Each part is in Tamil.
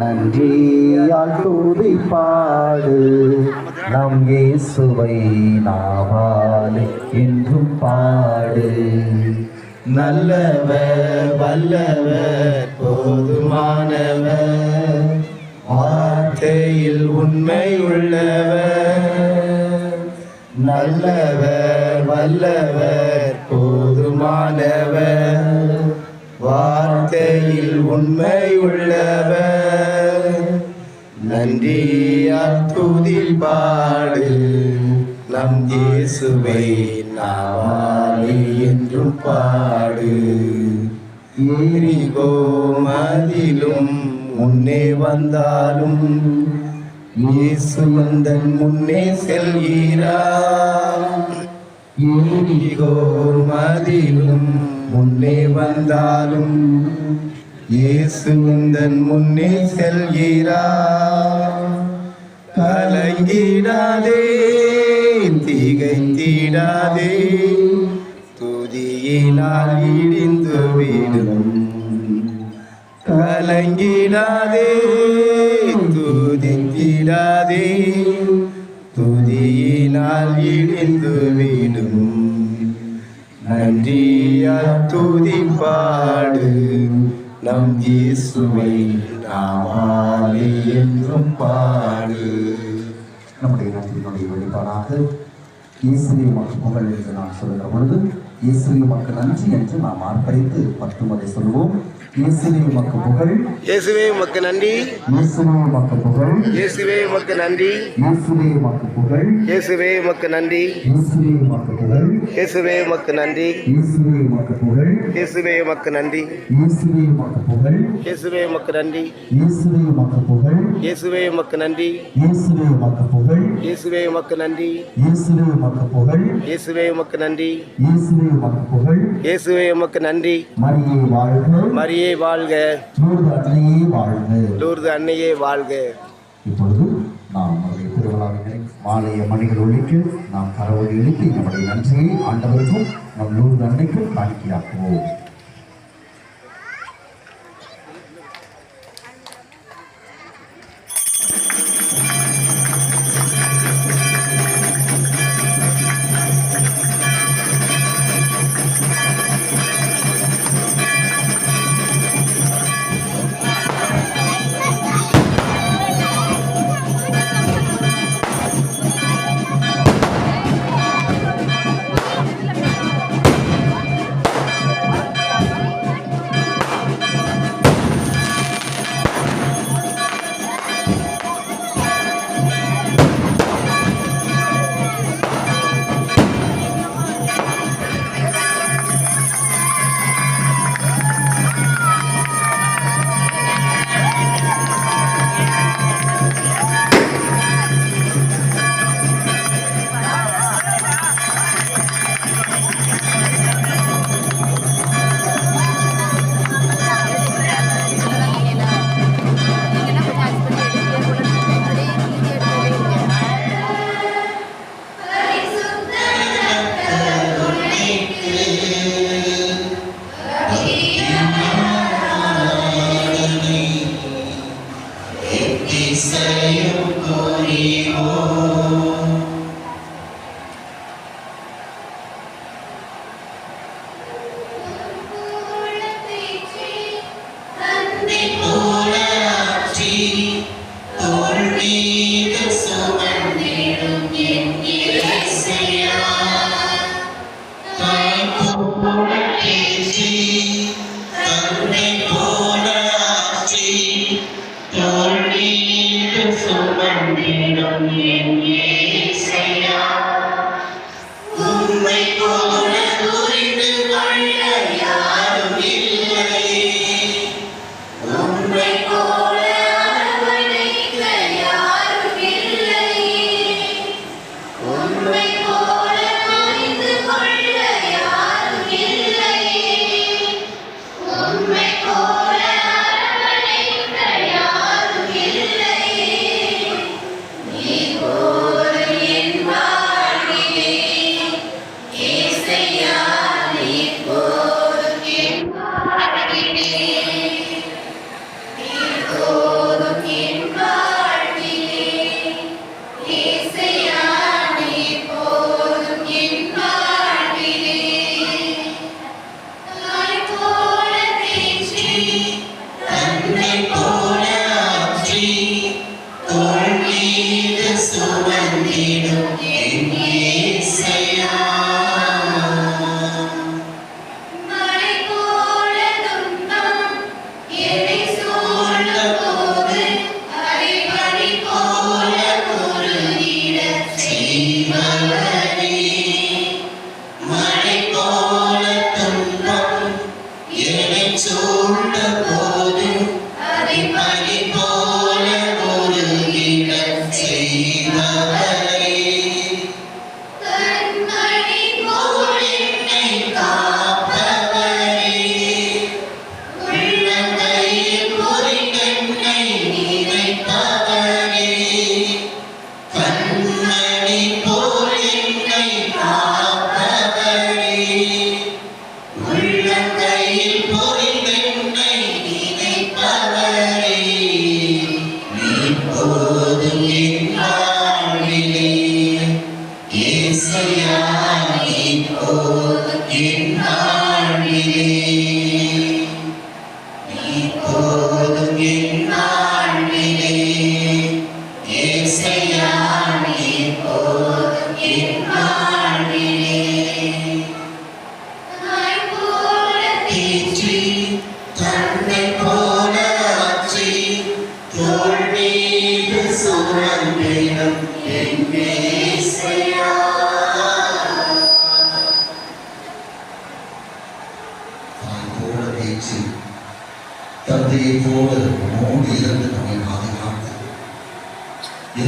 நன்றியால் தூதி பாடு நம் இயேசுவை நாவாலே என்றும் பாடு. நல்லவர் வல்லவர் போதுமானவர். வார்த்தையில் உண்மை உள்ளவர் நல்லவர் வல்லவர் போதுமானவர். வார்த்தையில் உண்மை உள்ளவர் நன்றி துதி பாடு. நம் இயேசுவை நாவாலே என்றும் பாடு. ஏரிகோ மதிலும் முன்னே வந்தாலும் இயேசு வந்தன் முன்னே செல்கிறார். ஏரிகோ மதிலும் முன்னே வந்தாலும் இயேசு வந்தன் முன்னே செல்கிறார். கலங்கிடாதே திகைத்திடாதே துதியினால் இடிந்து விடும். கலங்கிடாதே துதித்திடாதே துதியினால் இடிந்து விடும். நன்றியா துதி பாடு நம் இயேசுவை நாமாலே என்றும் பாடு. நம்முடைய நன்றியினுடைய வெளிப்பாடாக இயேசுவை மக்கள் புகழ் என்று நான் சொல்கிற பொழுது இயேசுவை மக்கள் நன்றி என்று நாம் ஆர்ப்பரித்து பத்து முறை சொல்வோம் இயேசுவை மக்கள் புகழ் இயேசுவே உமக்கு நன்றி இயேசுவை மக்கள் புகழ் இயேசுவே உமக்கு நன்றி இயேசுவை மக்கள் புகழ் இயேசுவே உமக்கு நன்றி இயேசுவை மக்கள் புகழ் இயேசுவே உமக்கு நன்றி இயேசுவை மக்கள் புகழ் இயேசுவே உமக்கு நன்றி இயேசுவை மக்கள் புகழ் இயேசுவே உமக்கு நன்றி இயேசுவை மக்கள் புகழ் இயேசுவே உமக்கு நன்றி இயேசுவை மக்கள் புகழ் இயேசுவே உமக்கு நன்றி இயேசுவை மக்கள் புகழ் இயேசுவே உமக்கு நன்றி இயேசுவை மக்கள் புகழ் இயேசுவே உமக்கு நன்றி மரியே வாழ்க மரியே வாழ்க. லூர்து அன்னையே வாழ்க. லூர்து அன்னையே வாழ்க. இப்பொழுது நாம் நம்முடைய திருவிழாவினை மாலைய மணிகள் ஒழிக்கு நாம் கரவொலி எழுப்பி நம்முடைய நன்றியை ஆண்டவருக்கும் நம் லூர்து அன்னைக்கும் காணிக்கையாக்குவோம். போல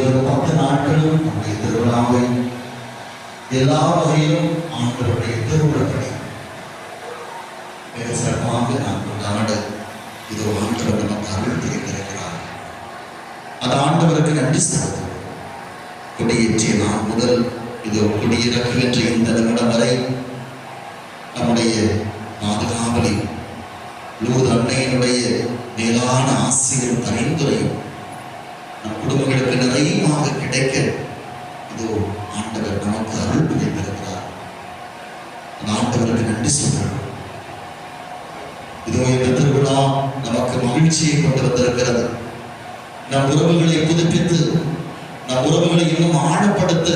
இருபது பத்து நாட்களும் நம்முடைய திருவிழாவை எல்லா வகையிலும் ஆண்டவருடைய திருவிழப்படி மிக சிறப்பாக நாம் கொண்டாட இது ஆண்டவர் நமக்கு அருள் தெரிந்திருக்கிறார் அது ஆண்டவருக்கு நன்றி செலுத்தும். கொடியேற்றிய நாள் முதல் இது கொடியிறக்குகின்ற இந்த நிமிடம் வரை நம்முடைய பாதுகாவலை லூத் அன்னையினுடைய மேலான ஆசிரியர் பரிந்துரையும் நம் குடும்பங்களுக்கு நிறைவாக கிடைக்க இதோ ஆண்டவர் நமக்கு அருள் புரிந்திருக்கிறார். ஆண்டவருக்கு நன்றி சொல்கிறோம் இதோ இந்த திருவிழா நமக்கு மகிழ்ச்சியை கொண்டு வந்திருக்கிறது. நம் உறவுகளை புதுப்பித்து நம் உறவுகளை இன்னும் ஆழப்படுத்த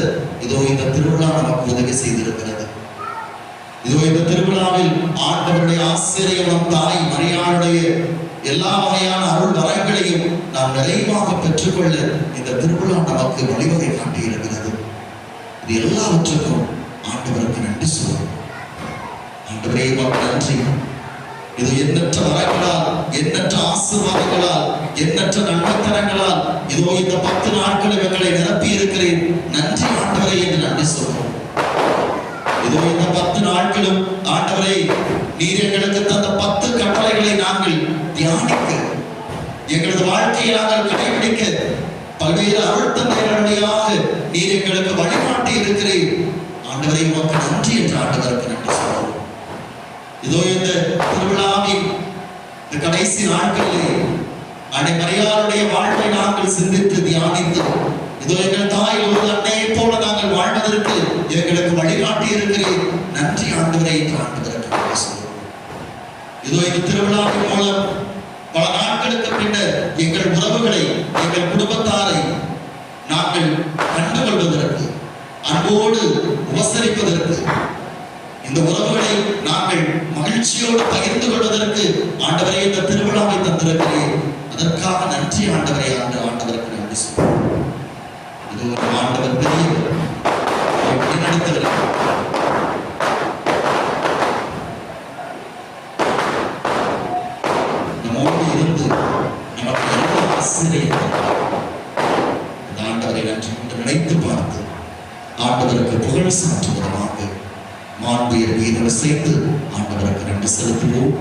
இதோ இந்த திருவிழா நமக்கு உதவி செய்திருக்கிறது. இதோ இந்த திருவிழாவில் ஆண்டவருடைய ஆசிரியம் நம் தாய் மரியாளுடைய எல்லா வகையான அருள் வரங்களையும் நாம் நிறைவாக பெற்றுக்கொள்ள இந்த திருவிழா நமக்கு வழிவகை காட்டியிருக்கிறது. இது எல்லாவற்றுக்கும் ஆண்டவருக்கு நன்றி சொல்லும் ஆண்டவரே நன்றி. இது எண்ணற்ற வரங்களால் எண்ணற்ற ஆசீர்வாதங்களால் எண்ணற்ற நன்மத்தனங்களால் இதோ இந்த பத்து நாட்கள் எங்களை நிரப்பி இருக்கிறேன் நன்றி ஆண்டவரை என்று நன்றி சொல்றோம். இதோ இந்த பத்து நாட்களும் ஆண்டவரை நீர் எங்களுக்கு தந்த பத்து கட்டளைகளை நாங்கள் தியானித்து எங்களது வாழ்க்கையை நாங்கள் கடைபிடிக்க பல்வேறு அருள் தந்தைகளுடையாக நீர் எங்களுக்கு வழிகாட்டி இருக்கிறேன் ஆண்டவரை உமக்கு நன்றி என்று ஆண்டவருக்கு நன்றி சொல்லுவோம். இதோ இந்த திருவிழாவின் இந்த கடைசி நாட்களிலே அனைவரையாருடைய வாழ்வை நாங்கள் சிந்தித்து தியானித்து இதோ எங்கள் தாய் ஒரு அன்னையை போல நாங்கள் வாழ்வதற்கு எங்களுக்கு வழிகாட்டி இருக்கிறேன் நன்றி ஆண்டவரை என்று ஆண்டவருக்கு இதோ இந்த திருவிழாவின் மூலம் பல நாட்களுக்கு பின்னர் எங்கள் உறவுகளை எங்கள் குடும்பத்தாரை நாங்கள் கண்டுகொள்வதற்கு அன்போடு உபசரிப்பதற்கு இந்த உறவுகளை நாங்கள் மகிழ்ச்சியோடு பகிர்ந்து கொள்வதற்கு ஆண்டவரை இந்த திருவிழாவை தந்திருக்கிறேன். அதற்காக நன்றி ஆண்டவரே ஆண்டு ஆண்டவருக்கு நன்றி சொல்கிறோம் இது ஒரு ஆண்டவர் பெரியவர் எப்படி நடத்தவர் நம்மோடு இருந்து நமக்கு எந்த ஆசிரியர் இந்த ஆண்டவரை நன்றி என்று நினைத்து பார்த்து ஆண்டவருக்கு புகழ் சாற்றுவதமாக மாண்புயர் வீதம் சேர்த்து ஆண்டவருக்கு நன்றி செலுத்துவோம்.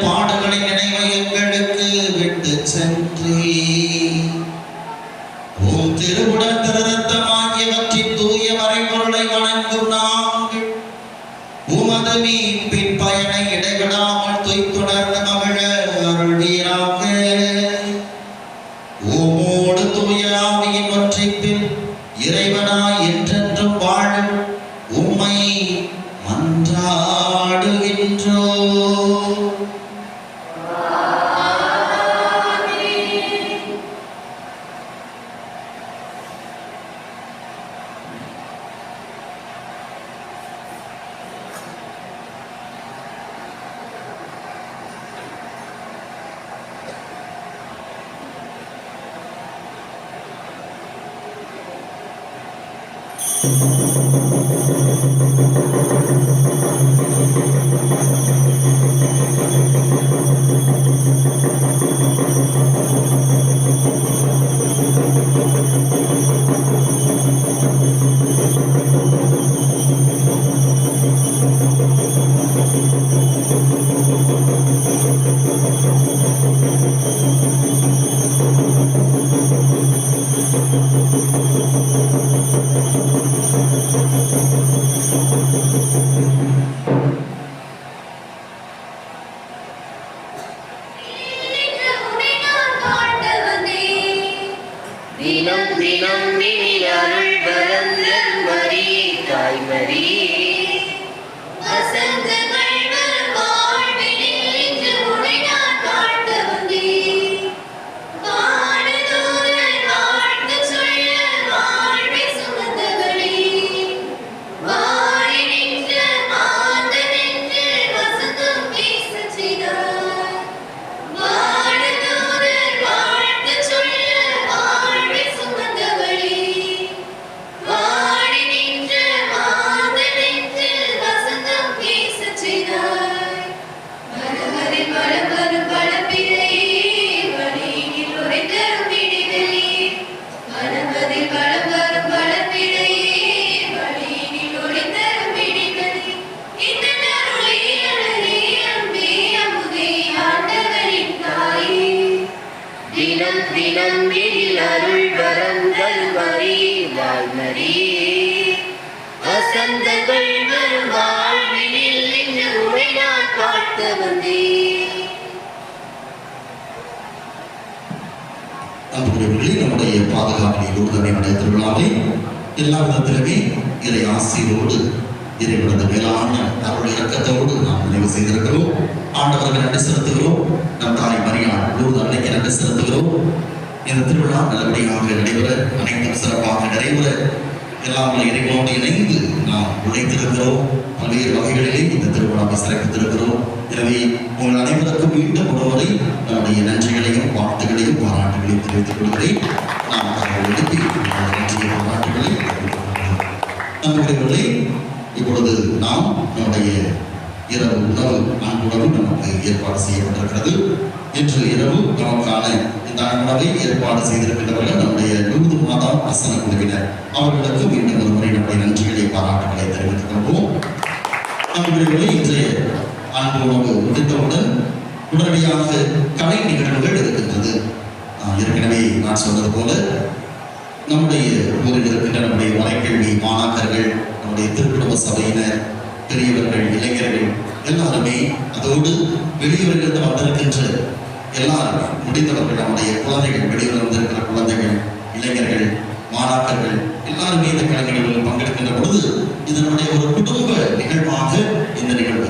பாடுகளை நினைவு எங்களுக்கு விட்டு சென்றே உன் திருவுடன் திருரத்தமாகியவற்றின் தூய வரைபொருளை வணங்கும் நாங்கள் உமது மீன் வாழ்மரியே வசந்தங்கள் வரும் வாழ்வினில் இன்று உமை நான் காட்ட வந்தேன் அன்புடையவர்களே நம்முடைய பாதுகாப்பில் ஊர்தனையுடைய திருவிழாவை எல்லா விதத்திலுமே இறை ஆசியோடு இறைவனது மேலான அருள் இறக்கத்தோடு நாம் நினைவு செய்திருக்கிறோம். ஆண்டவர்கள் நன்றி செலுத்துகிறோம். நம் தாய் மரியாள் லூர்து அன்னைக்கு நன்றி செலுத்துகிறோம். இந்த திருவிழா நல்லபடியாக நடைபெற அனைத்தும் சிறப்பாக நிறைவுற எல்லாம் இறைவனோடு இணைந்து நாம் உழைத்திருக்கிறோம். பல்வேறு வகைகளிலே இந்த திருவிழாவை சிறப்பித்திருக்கிறோம். எனவே உங்கள் அனைவருக்கும் மீண்டும் ஒருவரை நம்முடைய நன்றிகளையும் வாழ்த்துகளையும் பாராட்டுகளையும் தெரிவித்துக் கொள்கிறேன். நாம் கடவுள் எழுப்பி உங்களுடைய பாராட்டுகளை தெரிவித்துக் இப்பொழுது நாம் நம்முடைய இரவு உணவு அன்புணவு நமக்கு ஏற்பாடு செய்யப்பட்டிருக்கிறது. இன்று இரவு நமக்கான இந்த அன்புணவை ஏற்பாடு செய்திருக்கின்றவர்கள் நம்முடைய நூறு மாதம் அசன குழுவினர் அவர்களுக்கு மீண்டும் ஒரு முறை நம்முடைய நன்றிகளை பாராட்டுகளை தெரிவித்துக் கொள்வோம். நம்முடைய இன்றைய அன்பு உணவு முடிந்தவுடன் உடனடியாக கலை நிகழ்வுகள் இருக்கின்றது. ஏற்கனவே நான் சொன்னது போல நம்முடைய ஊரில் இருக்கின்ற நம்முடைய மலைக்கல்வி மாணாக்கர்கள் நம்முடைய திருக்குடும்ப சபையினர் பெரியவர்கள் இளைஞர்கள் எல்லாருமே அதோடு வெளியூரிலிருந்து வந்திருக்கின்ற எல்லாரும் முடிந்தவர்கள் நம்முடைய குழந்தைகள் வெளியில் வந்திருக்கிற குழந்தைகள் இளைஞர்கள் மாணாக்கர்கள் எல்லாருமே இந்த கலைஞர்களில் பங்கெடுக்கின்ற பொழுது இதனுடைய ஒரு குடும்ப நிகழ்வாக இந்த நிகழ்வு.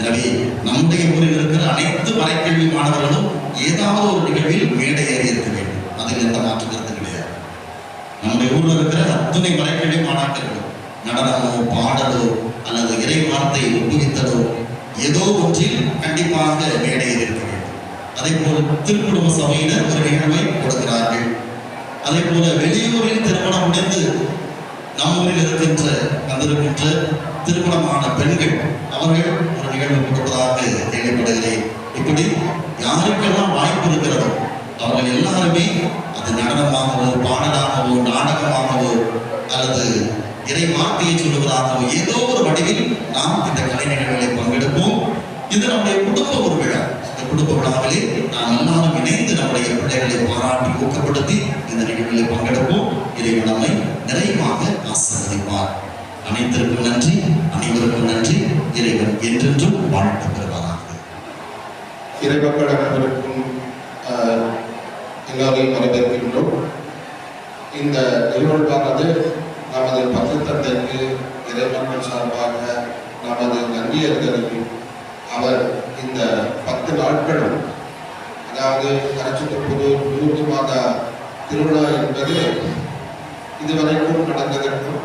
எனவே நம்முடைய ஊரில் இருக்கிற அனைத்து மறைக்கல்வி மாணவர்களும் ஏதாவது ஒரு நிகழ்வில் மேடை ஏறி இருக்க வேண்டும். அதில் எந்த மாற்றம் கருத்து கிடையாது. நம்முடைய ஊரில் இருக்கிற அத்துணை மறைக்கல்வி மாணாக்கர்கள் நடனமோ பாடலோ அல்லது இறை வார்த்தை ஒப்புவித்தலோ ஏதோ ஒன்றில் கண்டிப்பாக மேடையேறி இருக்க அதே போல திருக்குடும்ப சபையினர் ஒரு நிகழ்வை கொடுக்கிறார்கள். அதே போல வெளியூரில் திருமணம் முடிந்து நம் ஊரில் இருக்கின்ற வந்திருக்கின்ற திருமணமான பெண்கள் அவர்கள் ஒரு நிகழ்வு கொடுப்பதாக கேள்விப்படுகிறேன். இப்படி யாருக்கெல்லாம் வாய்ப்பு இருக்கிறதோ அவர்கள் எல்லாருமே அது நடனமாகவோ பாடலாகவோ நாடகமாகவோ அல்லது இறை வார்த்தையை சொல்லுவதாகவோ ஏதோ ஒரு வடிவில் நாம் இந்த கலை நிகழ்வுகளை பங்கெடுப்போம். இது நம்முடைய குடும்ப ஒரு விழா. கொடுக்கப்படாமலே நாம் எல்லாரும் இணைந்து நம்முடைய பிள்ளைகளை பாராட்டி ஊக்கப்படுத்தி இந்த நிகழ்வுகளில் பங்கெடுப்போம். இறைவன் நம்மை நிறைவாக ஆசீர்வதிப்பார். அனைத்திற்கும் நன்றி அனைவருக்கும் நன்றி. என்றென்றும் வாழ்த்து பெறுவாராக. இறைவப்பட அனைவருக்கும் எல்லாரையும் வரவேற்கின்றோம் இந்த நிகழ்வானது நமது பங்கு தந்தைக்கு இறைமக்கள் சார்பாக நமது நன்றியர்களுக்கும் அவர் இந்த பத்து நாட்களும் அதாவது கரச்சுத்தப்புது நூறு மாத திருவிழா என்பது இதுவரைக்கும் நடந்ததற்கும்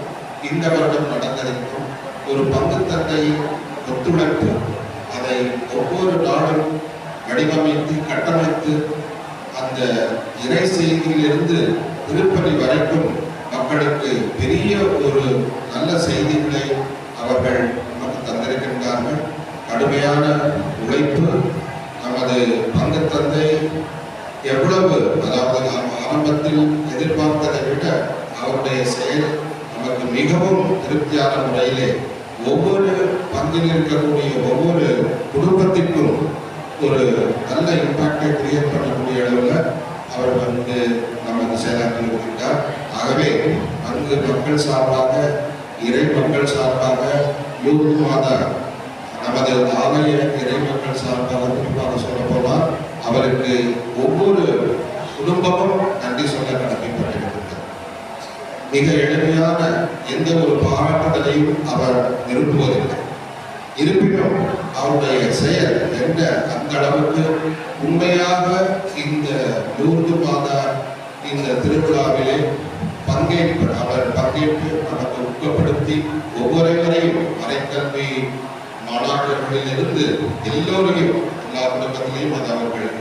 இந்த வருடம் நடந்ததற்கும் ஒரு பங்கு தந்தை ஒத்துழைப்பு அதை ஒவ்வொரு நாடும் வடிவமைத்து கட்டமைத்து அந்த இறை செய்தியிலிருந்து திருப்பதி வரைக்கும் மக்களுக்கு பெரிய ஒரு நல்ல செய்திகளை அவர்கள் நமக்கு தந்திருக்கின்றார்கள். கடுமையான உழைப்பு நமது பங்கு தந்தை எவ்வளவு அதாவது நாம் ஆரம்பத்தில் எதிர்பார்த்ததை விட அவருடைய செயல் நமக்கு மிகவும் திருப்தியான முறையிலே ஒவ்வொரு பங்கில் இருக்கக்கூடிய ஒவ்வொரு குடும்பத்திற்கும் ஒரு நல்ல இம்பாக்டை கிரியேட் பண்ணக்கூடிய அளவில் அவர் வந்து நமது செயலாற்றி இருக்கின்றார். ஆகவே அங்கு மக்கள் சார்பாக இறை மக்கள் சார்பாக யூத் மாதா நமது ஆலய இறைமக்கள் சார்பாக குறிப்பாக சொல்ல போனால் அவருக்கு ஒவ்வொரு குடும்பமும் நன்றி சொல்ல கடமைப்பட்டிருக்கிறது. மிக எளிமையான எந்த ஒரு பாராட்டுதலையும் அவர் விரும்புவதில்லை. இருப்பினும் அவருடைய செயல் என்ன அந்த அளவுக்கு உண்மையாக இந்த லூர்து மாதா இந்த திருவிழாவிலே பங்கேற்பு அவர் பங்கேற்று நமக்கு ஊக்கப்படுத்தி ஒவ்வொருவரையும் மறைக்கல்வி மாணாக்கர்களில் இருந்து எல்லோரையும் எல்லா குடும்பத்திலையும் அது அவர்கள்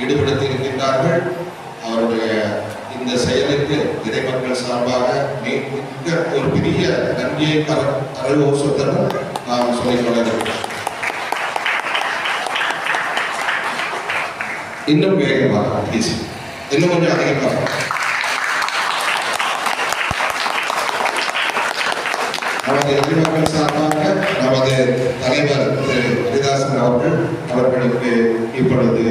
ஈடுபடுத்தி இருக்கின்றார்கள் அவருடைய இந்த செயலுக்கு இறைமக்கள் சார்பாக மிக ஒரு பெரிய நன்றியை தர கரகோஷத்துடன் நாம் சொல்லிக்கொள்ள வேண்டும் இன்னும் வேகமாக ப்ளீஸ் இன்னும் கொஞ்சம் அதிகமாக நமது எதிர்மக்கள் சார்பாக தலைவர் திரு ஹரிதாசன் அவர்கள் அவர்களுக்கு இப்பொழுது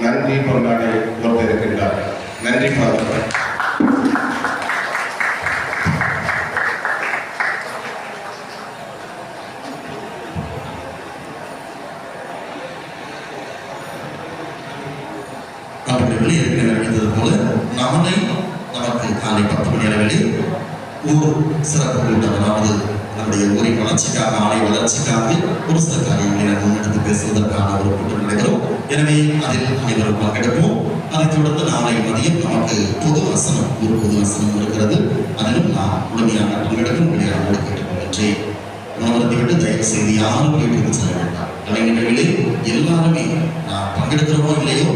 நன்றி கொண்டாடி கொண்டிருக்கின்றார் நன்றி ஃபாதர் வெளியே போல நாளை நமக்கு காலை பத்து மணி அளவில் ஊர் சிறப்பு கூட்டம் அதாவது நம்முடைய ஊரின் வளர்ச்சிக்காக ஆலை வளர்ச்சிக்காக ஒரு சில காரியங்களை நாம் முன்னெடுத்து பேசுவதற்கான ஒரு கூட்டம் நடைபெறும். எனவே அதில் அனைவரும் பங்கெடுப்போம். அதைத் தொடர்ந்து நாளை மதியம் நமக்கு பொது வசனம் ஒரு பொது வசனம் இருக்கிறது. அதிலும் நான் முழுமையாக பங்கெடுக்க முடியாது கேட்டுக்கொள்கின்றேன். உணவருந்தி விட்டு தயவு செய்து யாரும் வீட்டுக்கு செல்ல வேண்டாம். கலைஞர்களே எல்லாருமே நான் பங்கெடுக்கிறோமோ இல்லையோ?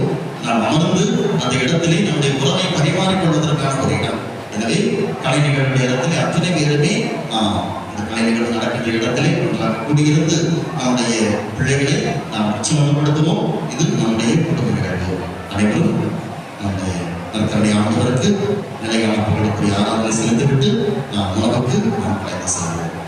நாம் அமர்ந்து அந்த இடத்திலே நம்முடைய உறவை பரிமாறிக்கொள்வதற்கான ஒரு இடம். எனவே கலைஞர்களுடைய நிகழ்வு அத்தனை பேருமே ஆஹ், நடக்கின்ற இடத்திலே ஒன்றாக கூடியிருந்து நம்முடைய பிள்ளைகளை நாம் உற்சாகப்படுத்துவோம். இது நம்முடைய குடும்ப நிகழ்வு. அனைவரும் நம்முடைய நற்கரணை ஆண்டவருக்கு நிலையான பங்கெடுக்கூடிய ஆராதனை செலுத்திவிட்டு நாம் உணவுக்கு நாம் கலைந்து செல்வோம்.